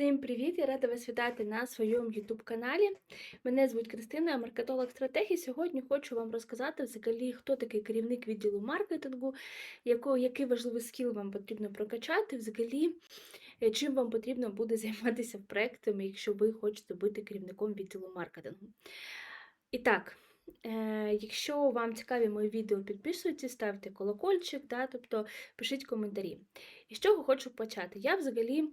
Всім привіт! Я рада вас вітати на своєму YouTube каналі. Мене звуть Кристина, я маркетолог стратегії. Сьогодні хочу вам розказати взагалі, хто такий керівник відділу маркетингу, яко, який важливий скіл вам потрібно прокачати, взагалі, е, чим вам потрібно буде займатися проектами, якщо ви хочете бути керівником відділу маркетингу. І так. Е, Якщо вам цікаві мої відео, підписуйтесь, ставте колокольчик, да, тобто пишіть коментарі. І з чого хочу почати? Я взагалі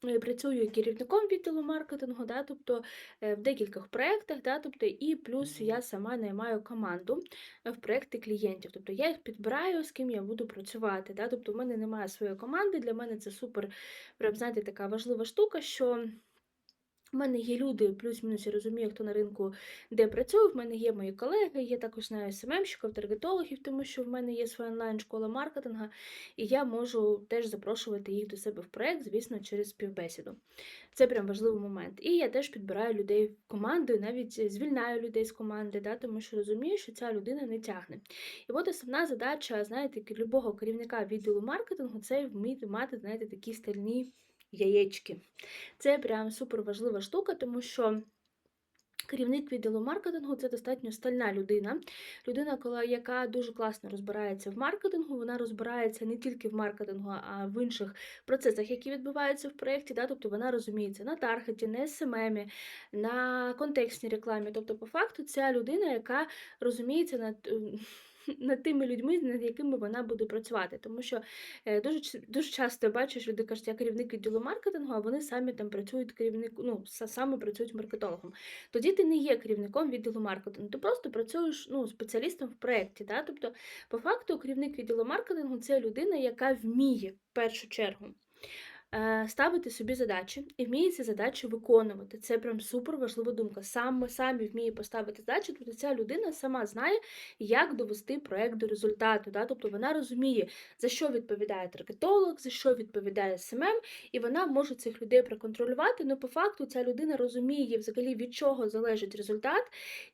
працюю керівником відділу маркетингу, да, тобто е, в декількох проєктах, да, тобто, і плюс я сама наймаю команду е, в проєкти клієнтів. Тобто я їх підбираю, з ким я буду працювати. Да, тобто в мене немає своєї команди. Для мене це супер, прям, знаєте, така важлива штука, що. У мене є люди, плюс-мінус я розумію, хто на ринку де працює. В мене є мої колеги, є також знаю СММщиків, таргетологів, тому що в мене є своя онлайн-школа маркетингу, і я можу теж запрошувати їх до себе в проект, звісно, через співбесіду. Це прям важливий момент. І я теж підбираю людей в команду, навіть звільняю людей з команди, да, тому що розумію, що ця людина не тягне. І от основна задача, знаєте, любого керівника відділу маркетингу це вміти мати, знаєте, такі стальні яєчки. Це прям супер важлива штука, тому що. Керівник відділу маркетингу це достатньо стальна людина. Людина, яка дуже класно розбирається в маркетингу, вона розбирається не тільки в маркетингу, а в інших процесах, які відбуваються в проєкті. Да? Тобто вона розуміється на таргеті, на СММі, на контекстній рекламі. Тобто, по факту, ця людина, яка розуміється на над тими людьми, над якими вона буде працювати. Тому що е, дуже дуже часто бачиш, люди кажуть, я керівник відділу маркетингу, а вони самі там працюють керівник, ну, саме працюють маркетологом. Тоді ти не є керівником відділу маркетингу, ти просто працюєш ну, спеціалістом в проєкті. Да? Тобто, по факту, керівник відділу маркетингу це людина, яка вміє в першу чергу. Е, ставити собі задачі і вміє ці задачі виконувати. Це прям супер важлива думка. Саме самі вміє поставити задачі, тобто ця людина сама знає, як довести проект до результату. Да? Тобто вона розуміє, за що відповідає таргетолог, за що відповідає СММ, і вона може цих людей проконтролювати. але по факту ця людина розуміє взагалі від чого залежить результат.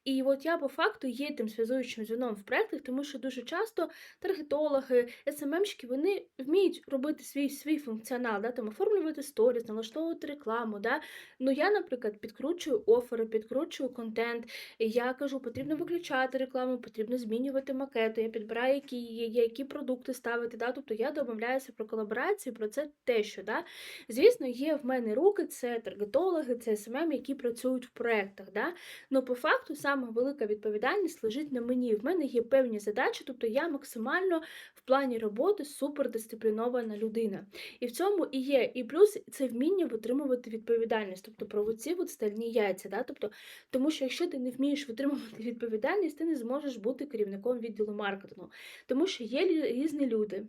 І от я по факту є тим зв'язуючим звіном в проектах, тому що дуже часто таргетологи, СММщики, вони вміють робити свій свій функціонал. Да? Там оформлювати сторіс, налаштовувати рекламу. Да? Ну я, наприклад, підкручую офери, підкручую контент. Я кажу, потрібно виключати рекламу, потрібно змінювати макети, я підбираю, які які продукти ставити. Да? Тобто я домовляюся про колаборацію, про це те, що. Да? Звісно, є в мене руки, це таргетологи, це СММ, які працюють в проєктах. Да? Ну, по факту, саме велика відповідальність лежить на мені. В мене є певні задачі, тобто я максимально в плані роботи супердисциплінована людина. І в цьому і є є. І плюс це вміння витримувати відповідальність, тобто про оці от стальні яйця. Да? Тобто, Тому що якщо ти не вмієш витримувати відповідальність, ти не зможеш бути керівником відділу маркетингу. Тому що є різні люди.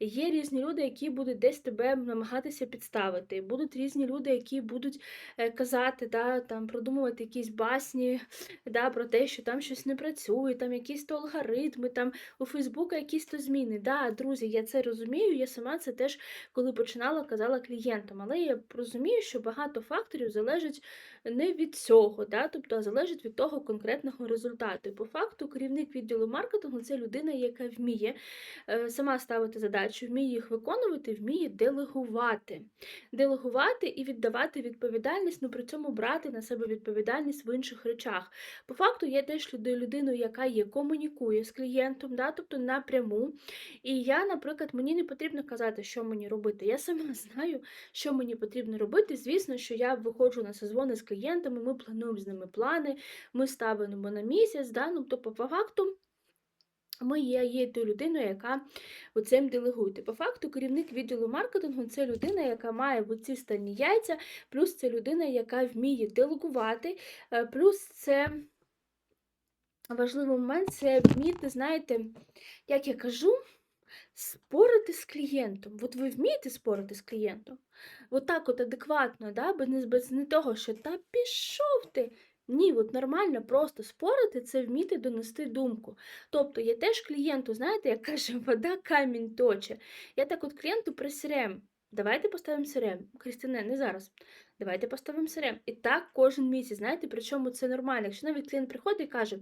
Є різні люди, які будуть десь тебе намагатися підставити. Будуть різні люди, які будуть е, казати, да, там, продумувати якісь басні да, про те, що там щось не працює, там якісь то алгоритми, там у Фейсбука якісь то зміни. Да, Друзі, я це розумію, я сама це теж коли починала казала клієнтам, але я розумію, що багато факторів залежить не від цього, да? тобто залежить від того конкретного результату. По факту керівник відділу маркетингу це людина, яка вміє е, сама ставити задачі, вміє їх виконувати, вміє делегувати. Делегувати і віддавати відповідальність, ну при цьому брати на себе відповідальність в інших речах. По факту я теж людиною, яка є, комунікує з клієнтом, да? тобто напряму. І я, наприклад, мені не потрібно казати, що мені робити. Я сама знаю, що мені потрібно робити. Звісно, що я виходжу на созвони з клієнтами, ми плануємо з ними плани, ми ставимо на місяць, да? ну, тобто, по факту. Ми є, є тою людиною, яка цим делегує. По факту, керівник відділу маркетингу це людина, яка має оці стальні яйця, плюс це людина, яка вміє делегувати, е, плюс це важливий момент це вміти, знаєте, як я кажу, спорити з клієнтом. От ви вмієте спорити з клієнтом? От так от адекватно, да? без, без не того, що та пішов ти. Ні, от нормально просто спорити це вміти донести думку. Тобто я теж клієнту, знаєте, як каже, вода камінь точе. Я так от клієнту присрем. Давайте поставимо сирем. Крістіне, не зараз. давайте поставимо CRM. І так кожен місяць, знаєте, причому це нормально. Якщо навіть клієнт приходить і каже,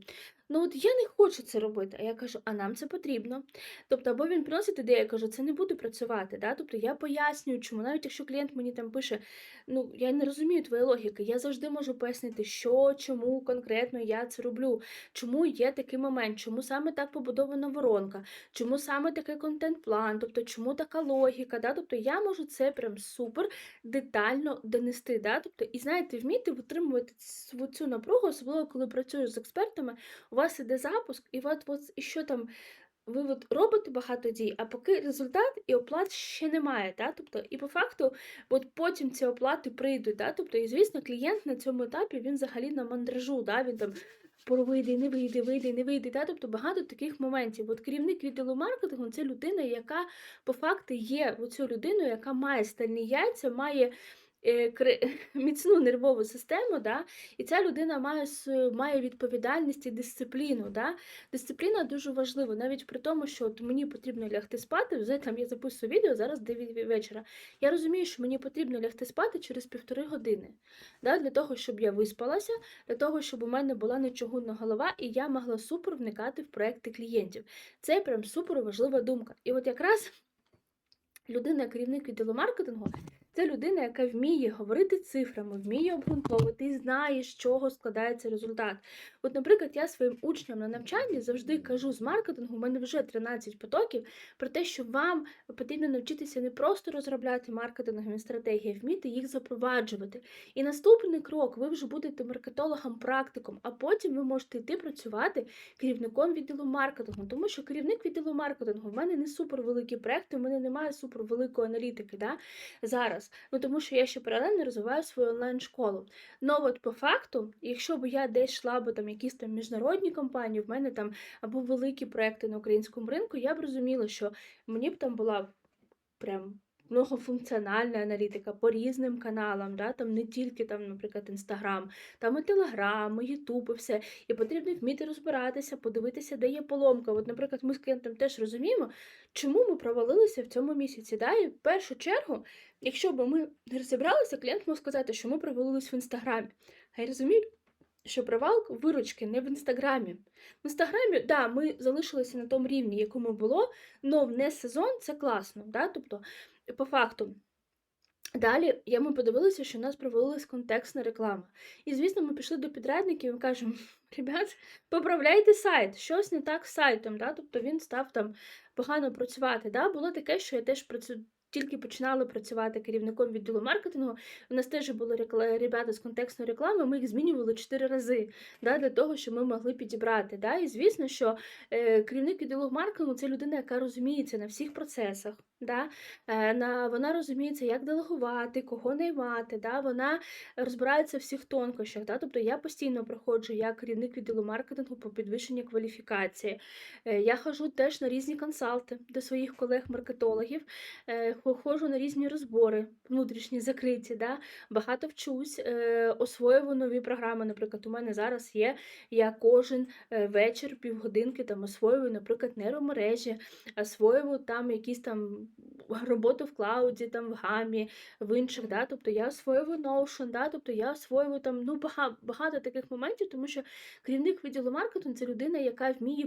ну от я не хочу це робити, а я кажу, а нам це потрібно. Тобто, або він приносить ідею, я кажу, це не буде працювати. Да? Тобто я пояснюю, чому, навіть якщо клієнт мені там пише, ну я не розумію твоєї логіки, я завжди можу пояснити, що, чому конкретно я це роблю, чому є такий момент, чому саме так побудована воронка, чому саме такий контент-план, тобто чому така логіка. Да? Тобто я можу це прям супер детально донести. Да? Тобто, і знаєте, вміти витримувати цю- напругу, особливо коли працюєш з експертами, у вас іде запуск, і от, от і що там. Ви от робите багато дій, а поки результат і оплат ще немає. Да? Тобто, і по факту, от потім ці оплати прийдуть. Да? Тобто, і звісно, клієнт на цьому етапі він взагалі на мандражу, да? він там вийде, не вийде, вийде, не вийде. Да? Тобто багато таких моментів. От керівник відділу маркетингу це людина, яка по факту є оцю людиною, яка має стальні яйця, має міцну нервову систему, да? і ця людина має, має відповідальність і дисципліну. Да? Дисципліна дуже важлива, навіть при тому, що от мені потрібно лягти спати, вже там я записую відео зараз 9 вечора. Я розумію, що мені потрібно лягти спати через півтори години. Да? Для того, щоб я виспалася, для того, щоб у мене була нечогунна голова, і я могла супер вникати в проекти клієнтів. Це прям супер важлива думка. І от якраз людина, керівник відділу маркетингу, це людина, яка вміє говорити цифрами, вміє обґрунтовувати і знає, з чого складається результат. От, наприклад, я своїм учням на навчанні завжди кажу з маркетингу, у мене вже 13 потоків, про те, що вам потрібно навчитися не просто розробляти маркетингові стратегії, а вміти їх запроваджувати. І наступний крок ви вже будете маркетологом-практиком, а потім ви можете йти працювати керівником відділу маркетингу, тому що керівник відділу маркетингу в мене не супер великі проекти, в мене немає супер великої аналітики да, зараз. Ну тому що я ще паралельно розвиваю свою онлайн-школу. Ну от по факту, якщо б я десь йшла б там якісь там міжнародні компанії, в мене там або великі проекти на українському ринку, я б розуміла, що мені б там була прям многофункціональна аналітика по різним каналам, да? там не тільки там, наприклад, Інстаграм, там і Телеграм, і Ютуб, і все. І потрібно вміти розбиратися, подивитися, де є поломка. От, наприклад, ми з клієнтом теж розуміємо, чому ми провалилися в цьому місяці. Да? І в першу чергу, якщо б ми не розібралися, клієнт мог сказати, що ми провалились в інстаграмі. А я розумію, що провал виручки не в інстаграмі. В інстаграмі, да, ми залишилися на тому рівні, якому було, але не сезон це класно. Да? Тобто, по факту. Далі я ми подивилися, що у нас провалилась контекстна реклама. І, звісно, ми пішли до підрядників і кажемо: ребят, поправляйте сайт, щось не так з сайтом. Да? Тобто він став там погано працювати. Да? Було таке, що я теж працю... тільки починала працювати керівником відділу маркетингу. У нас теж були ребята з контекстної реклами, ми їх змінювали чотири рази да? для того, щоб ми могли підібрати. Да? І звісно, що е, керівник відділу маркетингу це людина, яка розуміється на всіх процесах. Да? Е, на, вона розуміється, як делегувати, кого наймати, да? вона розбирається в всіх тонкощах. Да? Тобто я постійно проходжу як керівник відділу маркетингу по підвищенню кваліфікації. Е, Я ходжу теж на різні консалти до своїх колег-маркетологів, ходжу на різні розбори, внутрішні, закриті. Да? Багато вчусь, е, освоюю нові програми. Наприклад, у мене зараз є, я кожен е, вечір, півгодинки там освоюю, наприклад, нейромережі, освоюю там якісь там роботу в клауді, там в гамі, в інших, да? тобто я освоюю Notion, да? тобто я освоюю там ну, багато, багато таких моментів, тому що керівник відділу маркетингу це людина, яка вміє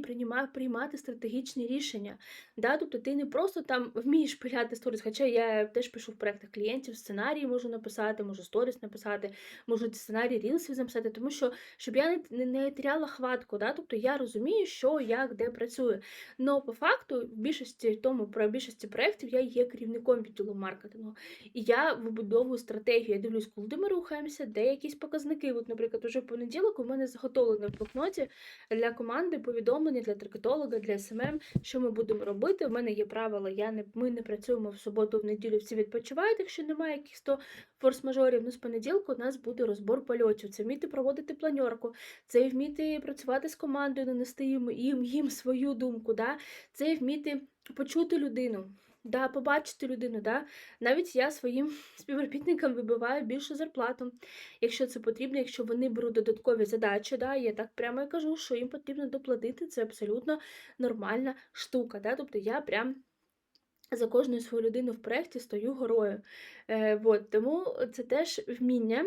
приймати стратегічні рішення. Да? Тобто ти не просто там вмієш пиляти сторіс, хоча я теж пишу в проектах клієнтів, сценарії можу написати, можу сторіс написати, можу сценарій рілсів записати, тому що щоб я не, не, теряла хватку, да? тобто я розумію, що, як, де працює. Но по факту, в більшості тому про більшості проєктів я є керівником відділу маркетингу. І я вибудовую стратегію. Я дивлюсь, куди ми рухаємося, де якісь показники. От, наприклад, уже в понеділок у мене заготовлено в блокноті для команди повідомлення для таргетолога, для СММ, що ми будемо робити. У мене є правила, я не, ми не працюємо в суботу, в неділю, всі відпочивають, якщо немає якихось то форс-мажорів. Ну, з понеділку у нас буде розбор польотів. Це вміти проводити планьорку, це вміти працювати з командою, нанести їм, їм, їм свою думку. Да? Це вміти почути людину. Да, побачити людину, да. Навіть я своїм співробітникам вибиваю більшу зарплату, якщо це потрібно, якщо вони беруть додаткові задачі, да, я так прямо і кажу, що їм потрібно доплатити, це абсолютно нормальна штука. Да? Тобто я прям за кожну свою людину в проєкті стою горою. Е, вот, тому це теж вміння.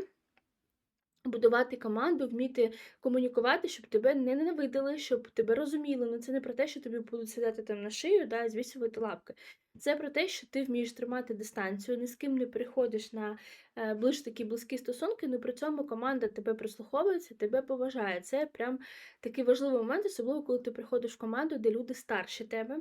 Будувати команду, вміти комунікувати, щоб тебе не ненавидили, щоб тебе розуміли. Ну це не про те, що тобі будуть сідати там на шию, да, і лапки. Це про те, що ти вмієш тримати дистанцію, ні з ким не переходиш на е, ближ такі близькі стосунки, але при цьому команда тебе прислуховується, тебе поважає. Це прям такий важливий момент, особливо коли ти приходиш в команду, де люди старші тебе.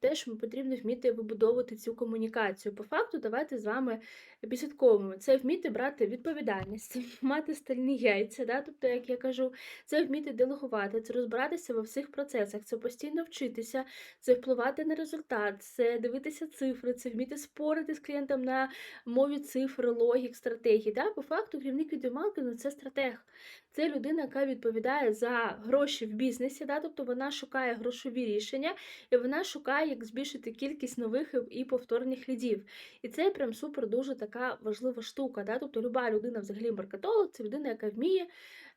Теж потрібно вміти вибудовувати цю комунікацію. По факту, давайте з вами підсвятковуємо. Це вміти брати відповідальність, мати стальні яйця, да? тобто, як я кажу, це вміти делегувати, це розбиратися во всіх процесах, це постійно вчитися, це впливати на результат, це дивитися цифри, це вміти спорити з клієнтом на мові цифр, логік, стратегій. Да? По факту, керівник відеомаркетингу – це стратег. Це людина, яка відповідає за гроші в бізнесі, да? тобто вона шукає грошові рішення і вона шукає, як збільшити кількість нових і повторних лідів. І це прям супер дуже така важлива штука. Да? Тобто люба людина, взагалі маркетолог, це людина, яка вміє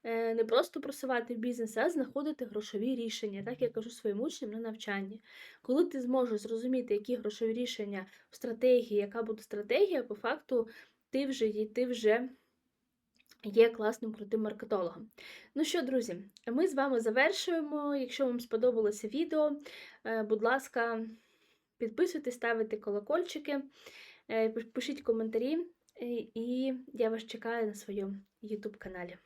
не просто просувати бізнес, а знаходити грошові рішення. Так я кажу своїм учням на навчанні. Коли ти зможеш зрозуміти, які грошові рішення в стратегії, яка буде стратегія, по факту ти вже ти вже. Є класним крутим маркетологом. Ну що, друзі, ми з вами завершуємо. Якщо вам сподобалося відео, е, будь ласка, підписуйтесь, ставте колокольчики, е, пишіть коментарі, е, і я вас чекаю на своєму YouTube каналі.